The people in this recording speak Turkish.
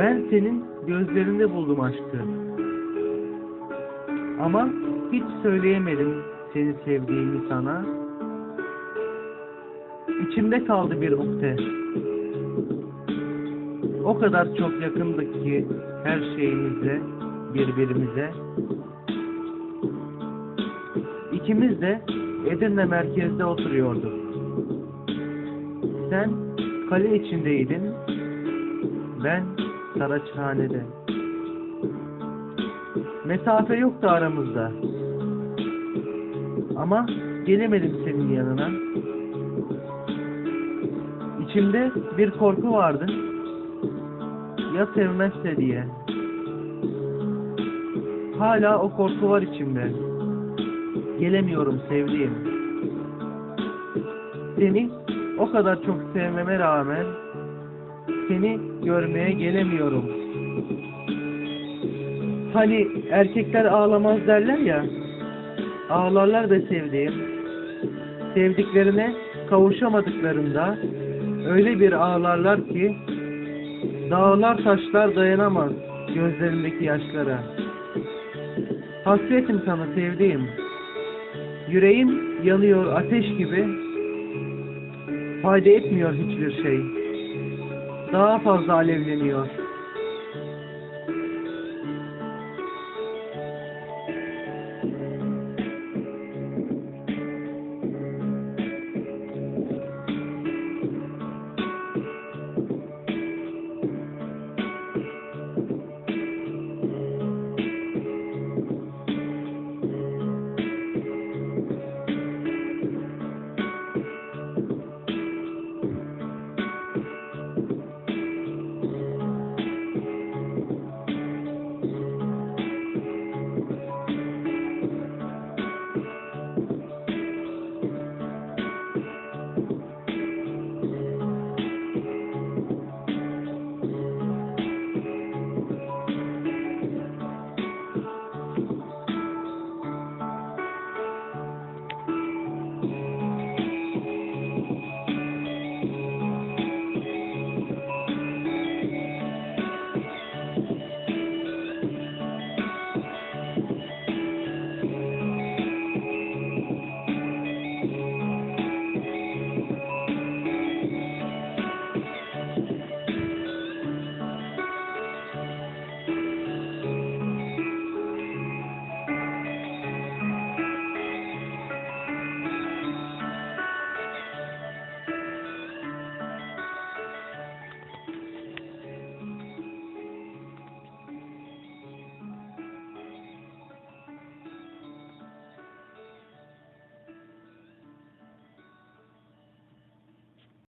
Ben senin gözlerinde buldum aşkı. Ama hiç söyleyemedim seni sevdiğimi sana. İçimde kaldı bir ukde. O kadar çok yakındık ki her şeyimizle birbirimize. İkimiz de Edirne merkezde oturuyorduk. Sen kale içindeydin, ben Saraçhane'de. Mesafe yoktu aramızda. Ama gelemedim senin yanına. İçimde bir korku vardı. Ya sevmezse diye. Hala o korku var içimde. Gelemiyorum sevdiğim. Seni o kadar çok sevmeme rağmen seni görmeye gelemiyorum. Hani erkekler ağlamaz derler ya. Ağlarlar da sevdiğim. Sevdiklerine kavuşamadıklarında öyle bir ağlarlar ki dağlar taşlar dayanamaz gözlerindeki yaşlara. Hasretim sana sevdiğim. Yüreğim yanıyor ateş gibi. Fayda etmiyor hiçbir şey. Daha fazla alevleniyor.